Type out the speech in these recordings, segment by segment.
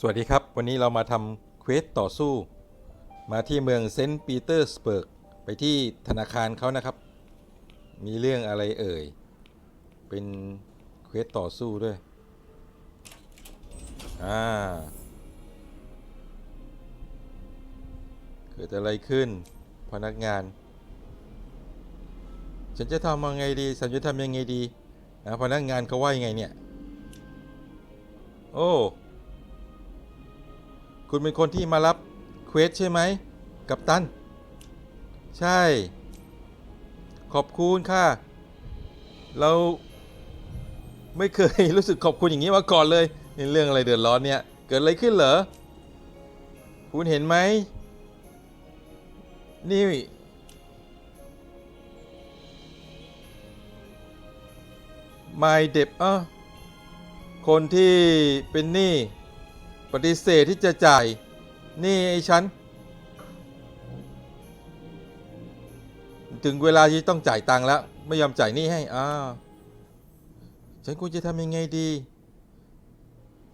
สวัสดีครับ วันนี้เรามาทำเควสต่อสู้ มาที่เมืองเซนต์ปีเตอร์สเบิร์ก ไปที่ธนาคารเขานะครับ มีเรื่องอะไรเอ่ย เป็นเควสต่อสู้ด้วย อ่า เกิดอะไรขึ้น พนักงาน ฉันจะทำยังไงดี ฉันจะทำยังไงดีอ่าพนักงานเขาว่ายังไงเนี่ย โอ้ คุณเป็นคนที่มารับเควสใช่ไหม กับตัน ใช่ ขอบคุณค่ะ เราไม่เคยรู้สึกขอบคุณอย่างนี้มาก่อนเลยในเรื่องอะไรเดือดร้อนเนี่ย เกิดอะไรขึ้นเหรอ คุณเห็นไหม นี่ My d e b อะคนที่เป็นหนี้ ปฏิเสธที่จะจ่าย นี่ไอ้ฉัน ถึงเวลาที่ต้องจ่ายตังค์แล้ว ไม่ยอมจ่ายหนี้ให้อ้าวฉันควรจะทำยังไงดี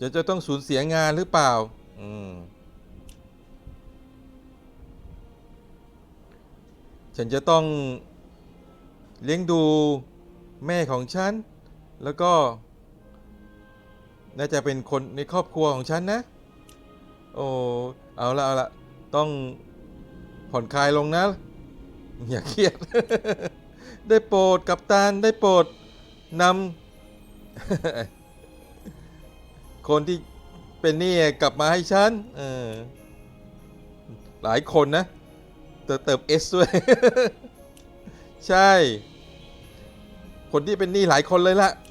จะจะต้องสูญเสียงานหรือเปล่า อืม ฉันจะต้องเลี้ยงดูแม่ของฉัน แล้วก็ น่าจะเป็นคนในครอบครัวของฉันนะ โอ้เอาละเอาละต้องผ่อนคลายลงนะ อย่าเครียด ได้โปรดกับตานได้โปรดนำคนที่เป็นนี่กลับมาให้ฉันเออหลายคนนะเติมเอสด้วย ใช่ คนที่เป็นนี้หลายคนเลยละเอ่อ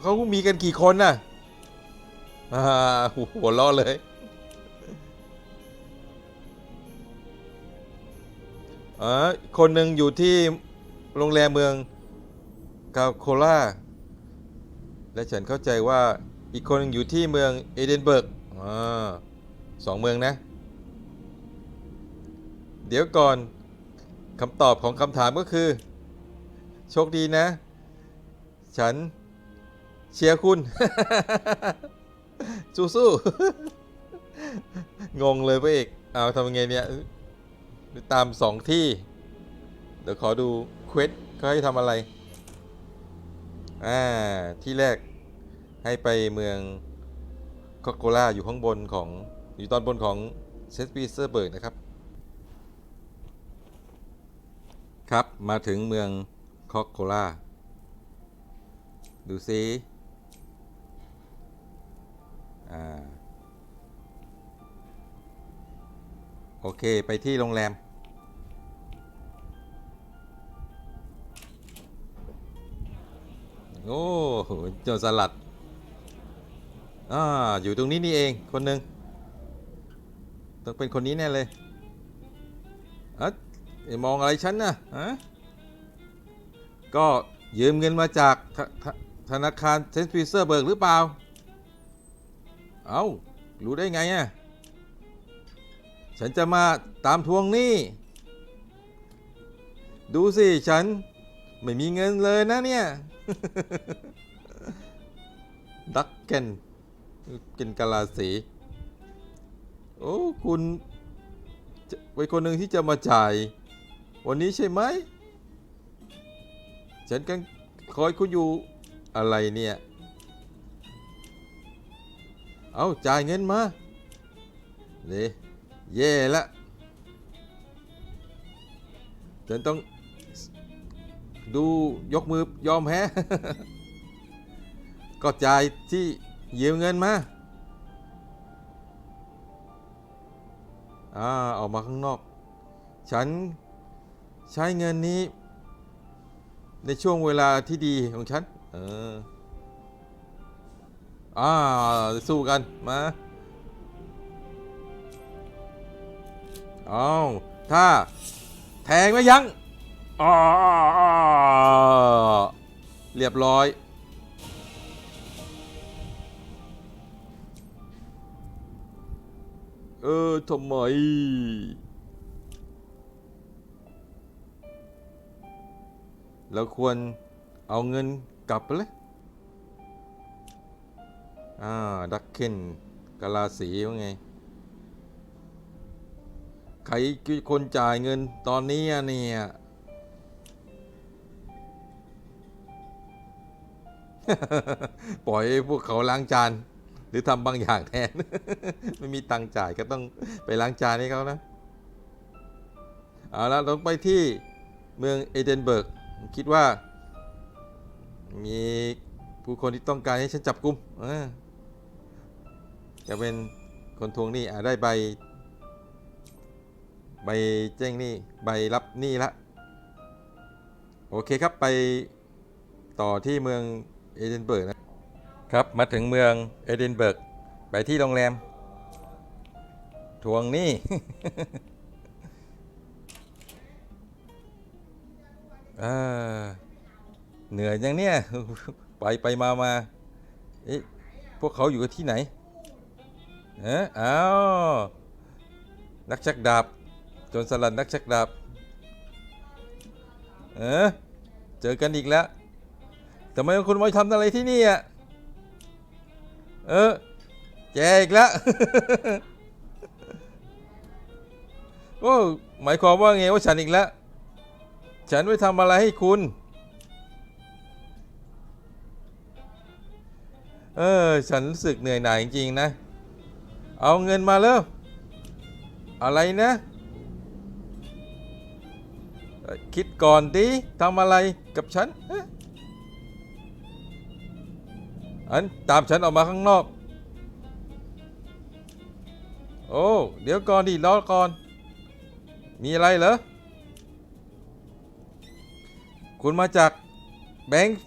เขามีกันกี่คนน่ะหัวล้อเลยอ๋อคนหนึ่งอยู่ที่โรงแรมเมืองกาโคล่าและฉันเข้าใจว่าอีกคนนึงอยู่ที่เมืองเอเดนเบิร์กอสองเมืองนะ เดี๋ยวก่อนคำตอบของคำถามก็คือ โชคดีนะ ฉัน เชียร์คุณ สู้ๆงงเลยพระเอกเอาทำไงเนี่ย ตามสองที่ เดี๋ยวขอดูเควสเขาให้ทำอะไร อ่า ที่แรกให้ไปเมืองคอโกล่าอยู่ข้างบนของ อยู่ตอนบนของเซนต์ปีเตอร์เบิร์กนะครับ ครับมาถึงเมืองคอโกล่าดูซิ โอเค ไปที่โรงแรม โอ้โหโจรสลัด อ่า อยู่ตรงนี้นี่เอง คนหนึ่งต้องเป็นคนนี้แน่เลยเอ๊ะมองอะไรฉันนะฮะก็ยืมเงินมาจากธนาคารเซนต์ปีเตอร์เบิร์กหรือเปล่า เอา้า รู้ได้ไงอะ ฉันจะมาตามทวงหนี้ ดูสิ ฉันไม่มีเงินเลยนะเนี่ย ดักเกนเกนกาลาสี โอ้ คุณจะเป็นคนหนึ่งที่จะมาจ่าย วันนี้ใช่ไหม ฉันกันคอยคุณอยู่อะไรเนี่ย เอาจ่ายเงินมาเนี่เย่ละฉันต้องดูยกมือยอมแพ้ก็จ่ายที่ยืมเงินมาอ่าออกมาข้างนอก ฉันใช้เงินนี้ ในช่วงเวลาที่ดีของฉัน เออ อ่าสู้กัน มาเอาถ้า แทงไม่ยั้งอ่าเรียบร้อยเออทำไมเราควรเอาเงินกลับไปเลย อ่าดักเคนกาลาสีว่าไงใครคือคนจ่ายเงินตอนนี้เนี่ยปล่อยให้พวกเขาล้างจาน หรือทำบางอย่างแทน ไม่มีตังค์จ่ายก็ต้องไปล้างจานให้เขานะ เอาละต้องไปที่เมืองเอเดนเบิร์ก คิดว่า มีผู้คนที่ต้องการให้ฉันจับกลุ่ม จะเป็นคนทวงหนี้อาได้ใบ ใบแจ้งหนี้ใบรับหนี้ละ โอเคครับไปต่อที่เมืองเอเดนเบิร์กนะครับ มาถึงเมืองเอเดนเบิร์กไปที่โรงแรม ทวงหนี้อ่เหนื่อยยังเนี่ย ไปไปมามาเอ๊ะพวกเขาอยู่ที่ไหน เอ๊ะอ้าวนักชักดาบจนสลัดนักชักดาบเออเจอกันอีกแล้วทำไมคุณมาทำอะไรที่นี่อะเออแกอีกแล้วโอ้หมายความว่าไงว่าฉันอีกแล้ว ฉันไปทำอะไรให้คุณ เออ ฉันรู้สึกเหนื่อยหน่ายจริงๆนะ เอาเงินมาแล้วอะไรนะ คิดก่อนดิทำอะไรกับฉันอันตามฉันออกมาข้างนอก โอ้ เดี๋ยวก่อนดิรอก่อน มีอะไรเหรอ คุณมาจากแบงค์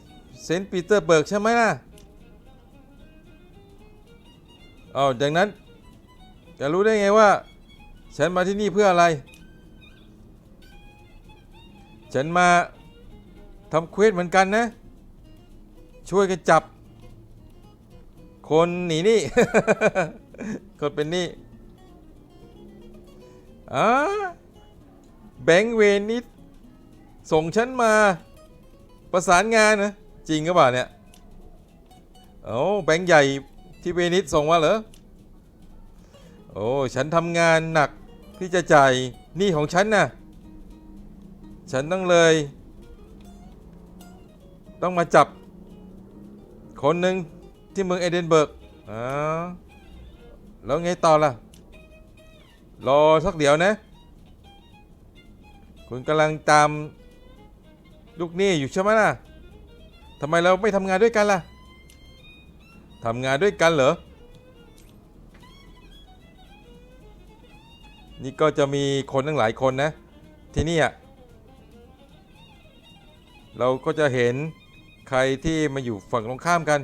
เซนต์ปีเตอร์เบิร์กใช่ไหมล่ะเอาดังนั้น จะรู้ได้ไงว่า ฉันมาที่นี่เพื่ออะไร ฉันมาทำเควสเหมือนกันนะ ช่วยกันจับ คนหนีนี่คนเป็นนี้อ่าแบงค์เวนิสส่งฉันมาประสานงานนะจริงก็เปล่าเนี่ย โอ้แบงค์ใหญ่ที่เวนิสส่งมาเหรอ โอ้ฉันทำงานหนักที่จะจ่ายหนี้ของฉันนะฉันต้องเลย ต้องมาจับ คนหนึ่งที่เมืองเอเดนเบิร์กอ๋อแล้วไงต่อล่ะ รอสักเดี๋ยวนะ คุณกำลังตามลูกหนี้อยู่ใช่ไหมล่ะทำไมเราไม่ทำงานด้วยกันล่ะทำงานด้วยกันเหรอ นี่ก็จะมีคนตั้งหลายคนนะ ที่นี่เราก็จะเห็นใครที่มาอยู่ฝั่งตรงข้ามกัน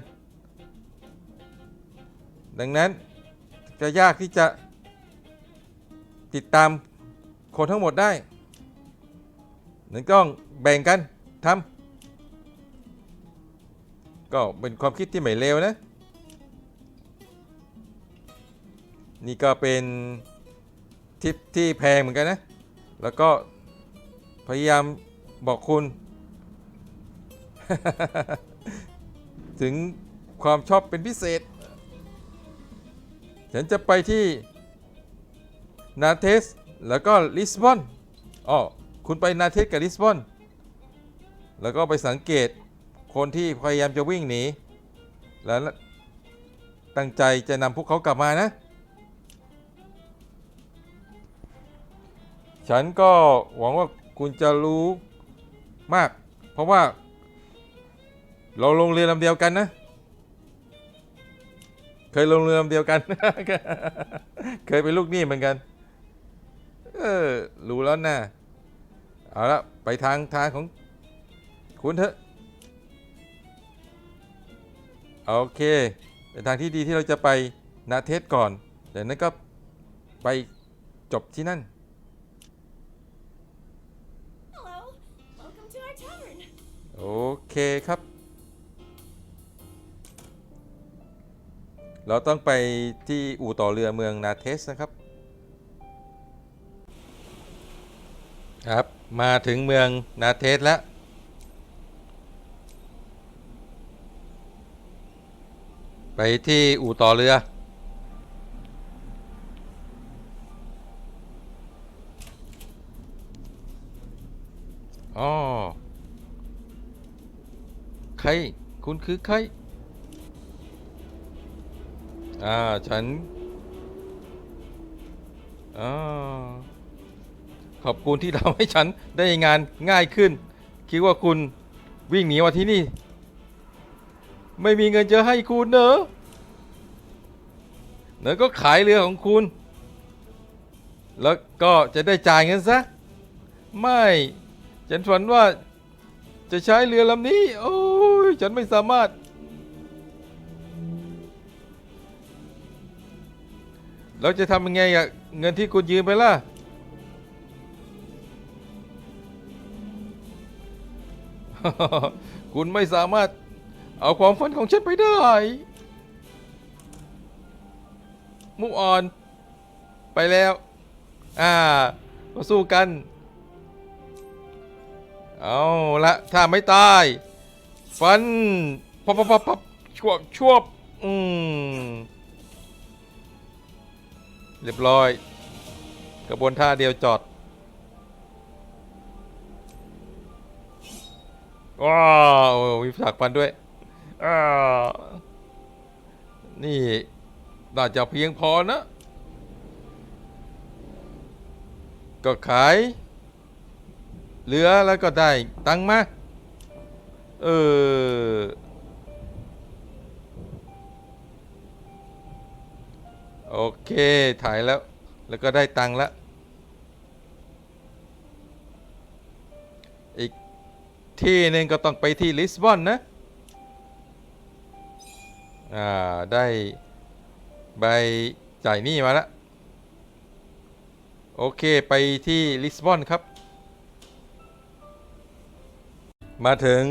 ดังนั้นจะยากที่จะติดตามคนทั้งหมดได้หนั้นก็แบ่งกันทำก็เป็นความคิดที่ไม่เลวนะ นี่ก็เป็น ทิปที่แพงเหมือนกันนะ แล้วก็พยายามบอกคุณ ถึงความชอบเป็นพิเศษ ฉันจะไปที่นาเทส แล้วก็ลิสบอนอ๋อคุณไปนาเทสกับลิสบอน แล้วก็ไปสังเกตคนที่พยายามจะวิ่งหนี แล้วตั้งใจจะนำพวกเขากลับมานะ ฉันก็หวังว่าคุณจะรู้มาก เพราะว่า เราลงเรือลำเดียวกันนะ เคยลงเรือลำเดียวกัน เคยเป็นลูกหนี้เหมือนกัน เออรู้แล้วนะเอาละไปทางทางของคุณเถอะ โอเคเป็นทางที่ดีที่เราจะไปนาเทสก่อนเดี๋ยวนั้นก็ไปจบที่นั่น โอเคครับ เราต้องไปที่อู่ต่อเรือเมืองนาเทสนะครับ ครับ มาถึงเมืองนาเทสแล้ว ไปที่อู่ต่อเรืออ๋อ ใคร คุณคือใคร อ่า ฉัน อ่า ขอบคุณที่ทำให้ฉันได้งานง่ายขึ้น คิดว่าคุณวิ่งหนีมาที่นี่ ไม่มีเงินจะให้คุณเนอะเนอะก็ขายเรือของคุณ แล้วก็จะได้จ่ายเงินซะ ไม่ ฉันฝันว่าจะใช้เรือลำนี้ โอ้ ฉันไม่สามารถแล้วจะทำยังไงอะเงินที่คุณยืมไปล่ะ คุณไม่สามารถเอาความฝันของฉันไปได้ มุกอ่อน ไปแล้ว อ่ามาสู้กัน เอาละ ถ้าไม่ตาย ฟันปับปับปับปับชวบชวบอืมเรียบร้อย กระบวนท่าเดียวจอดว้าวมีฉากฟันด้วยอ่านี่น่าจะเพียงพอนะ ก็ขาย เหลือแล้วก็ได้ตังค์มา เออ โอเค ถ่ายแล้ว แล้วก็ได้ตังค์แล้วอีกที่หนึ่งก็ต้องไปที่ลิสบอนนะ อ่า ได้ใบจ่ายหนี้มาแล้วโอเค ไปที่ลิสบอนครับ มาถึง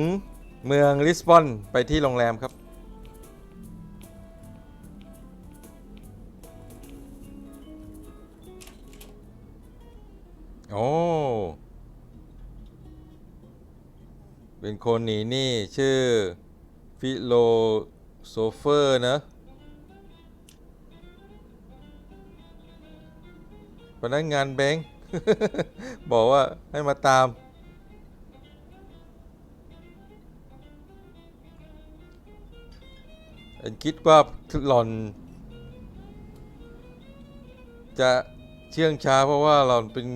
เมืองลิสบอนไปที่โรงแรมครับ โอ้เป็นคนหนีนี่ชื่อ ฟิโลโซเฟอร์นะพนักงานแบงค์ บอกว่าให้มาตาม ฉันคิดว่าหล่อน จะเชื่องช้าเพราะว่าหล่อนเป็น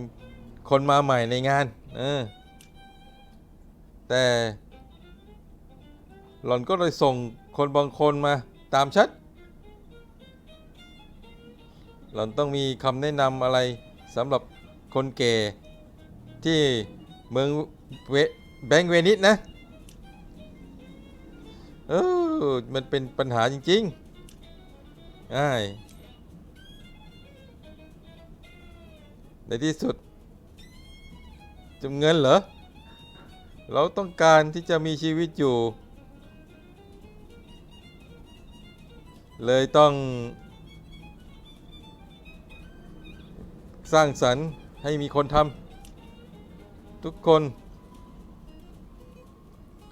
คนมาใหม่ในงานเออแต่ หล่อนก็เลยส่งคนบางคนมาตามชัด หล่อนต้องมีคำแนะนำอะไรสำหรับคนแก่ที่เมืองเวแบงเวนิสนะ เออ มันเป็นปัญหาจริงๆใช่ในที่สุดจำเงินเหรอ เราต้องการที่จะมีชีวิตอยู่ เลยต้อง สร้างสรรค์ให้มีคนทำทุกคน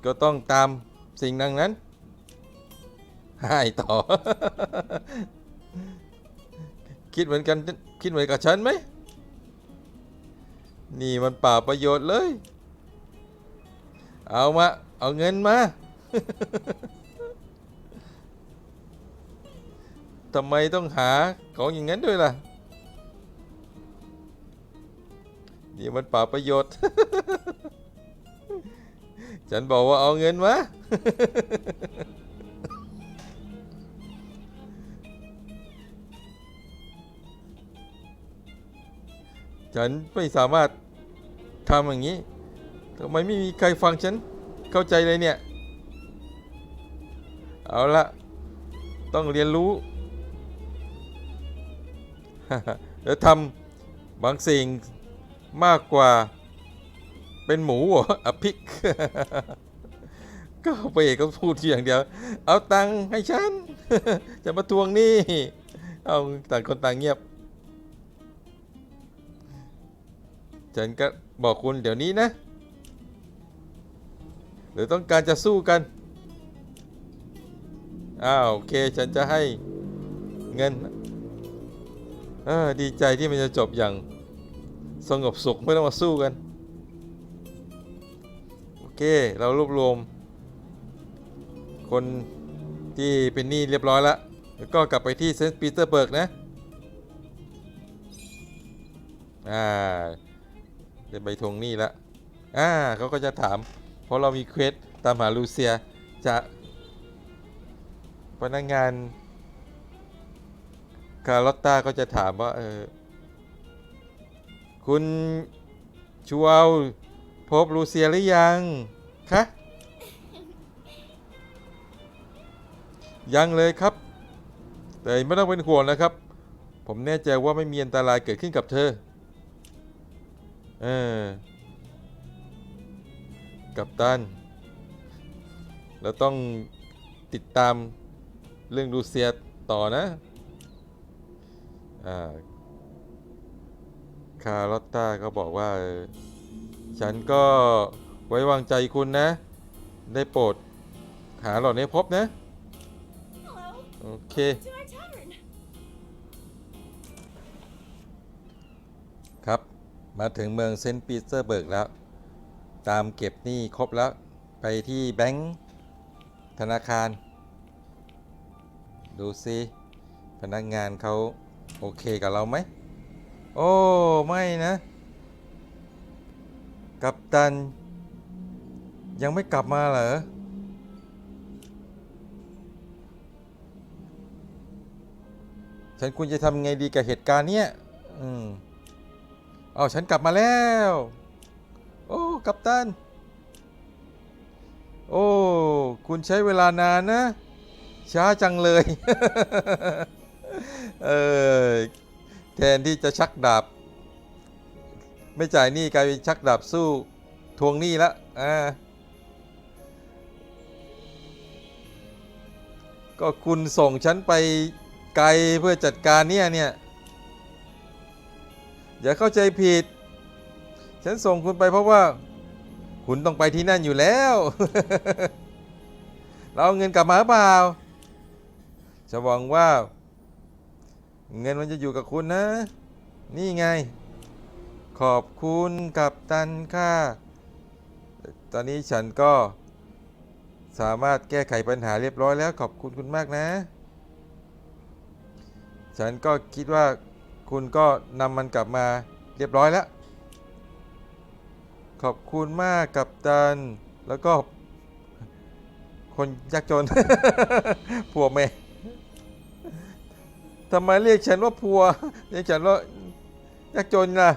ก็ต้องตามสิ่งดังนั้น ให้ต่อ คิดเหมือนกันคิดเหมือนกับฉันไหม นี่มันป่าประโยชน์เลย เอามา เอาเงินมาทำไมต้องหาของอย่างนั้นด้วยล่ะ นี่มันป่าประโยชน์ ฉันบอกว่าเอาเงินมา ฉันไม่สามารถทำอย่างนี้ทำไมไม่มีใครฟังฉันเข้าใจเลยเนี่ย เอาละต้องเรียนรู้แล้วทำบางสิ่งมากกว่าเป็นหมูเหรออภิกก็ไปเอกก็พูดอย่างเดียว เอาตังค์ให้ฉัน จะมาทวงนี้เอาต่างคนต่างเงียบ ฉันก็บอกคุณเดี๋ยวนี้นะ หรือต้องการจะสู้กัน อ้าวโอเคฉันจะให้เงินเออดีใจที่มันจะจบอย่างสงบสุขไม่ต้องมาสู้กัน โอเคเรารวบรวม คนที่เป็นหนี้เรียบร้อยแล้ว แล้วก็กลับไปที่เซนต์ปีเตอร์เบิร์กนะ อ่า ได้ใบทวงหนี้แล้วอ่าเขาก็จะถาม เพราะเรามีเควสตามหาลูเซียจะพนักงานคาร์ลอตตาก็จะถามว่าเออคุณชัวลพบลูเซียหรือยังคะยังเลยครับ แต่ไม่ต้องเป็นห่วงนะครับ ผมแน่ใจว่าไม่มีอันตรายเกิดขึ้นกับเธอ เออ กับตัน เราต้องติดตามเรื่องลูเซียต่อนะอ่าคาร์ลอตตาก็บอกว่าเออฉันก็ไว้วางใจคุณนะ ได้โปรด หาหล่อนให้พบนะ Hello. โอเค มาถึงเมืองเซนต์ปีเตอร์เบิร์กแล้ว ตามเก็บหนี้ครบแล้ว ไปที่แบงค์ธนาคาร ดูซิพนักงานเขาโอเคกับเราไหม โอ้ ไม่นะ กัปตัน ยังไม่กลับมาเหรอ ฉันควรจะทำไงดีกับเหตุการณ์เนี้ย อืม เอาฉันกลับมาแล้ว โอ้ กัปตัน โอ้ คุณใช้เวลานานนะ ช้าจังเลย เออแทนที่จะชักดาบ ไม่จ่ายหนี้กลายเป็นชักดาบสู้ทวงหนี้ละอ่าก็คุณส่งฉันไปไกลเพื่อจัดการเนี่ยเนี่ย อย่าเข้าใจผิด ฉันส่งคุณไปเพราะว่า คุณต้องไปที่นั่นอยู่แล้ว เราเอาเงินกลับมาหรือเปล่าจะหวังว่า เงินมันจะอยู่กับคุณนะ นี่ไง ขอบคุณกับตันค่ะตอนนี้ฉันก็สามารถแก้ไขปัญหาเรียบร้อยแล้วขอบคุณคุณมากนะ ฉันก็คิดว่า คุณก็นำมันกลับมาเรียบร้อยแล้ว ขอบคุณมากกับตัน แล้วก็ คนยากจน ผัวแม่ทำไมเรียกฉันว่าผัว เรียกฉันว่ายากจนล่ะ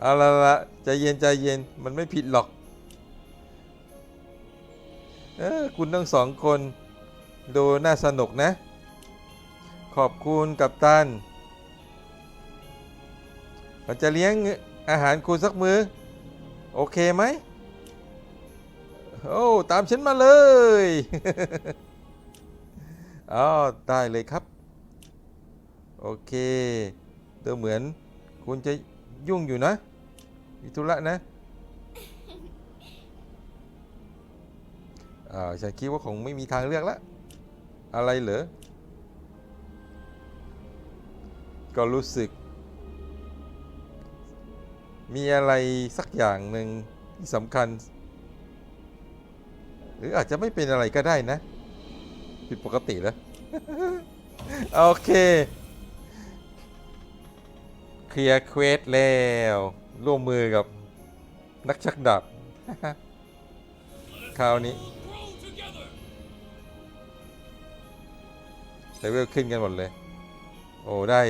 เอาละละใจเย็นใจเย็นมันไม่ผิดหรอกเออคุณทั้งสองคน ดูน่าสนุกนะ ขอบคุณกับตัน มันจะเลี้ยงอาหารคุณสักมือโอเคไหมโอ้ตามฉันมาเลยอ๋อได้เลยครับ โอเคดูเหมือนคุณจะยุ่งอยู่นะมีธุระนะอ่าฉันคิดว่าคงไม่มีทางเลือกล้วอะไรเหรอก็รู้สึก มีอะไรสักอย่างหนึ่งที่สำคัญ หรืออาจจะไม่เป็นอะไรก็ได้นะ ผิดปกติแล้ว โอเค เคลียร์เควสแล้ว ร่วมมือกับนักชักดาบคราวนี้เลเวลขึ้นกันหมดเลย โอ้ ได้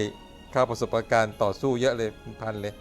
ค่าประสบการณ์ต่อสู้เยอะเลยพันเลย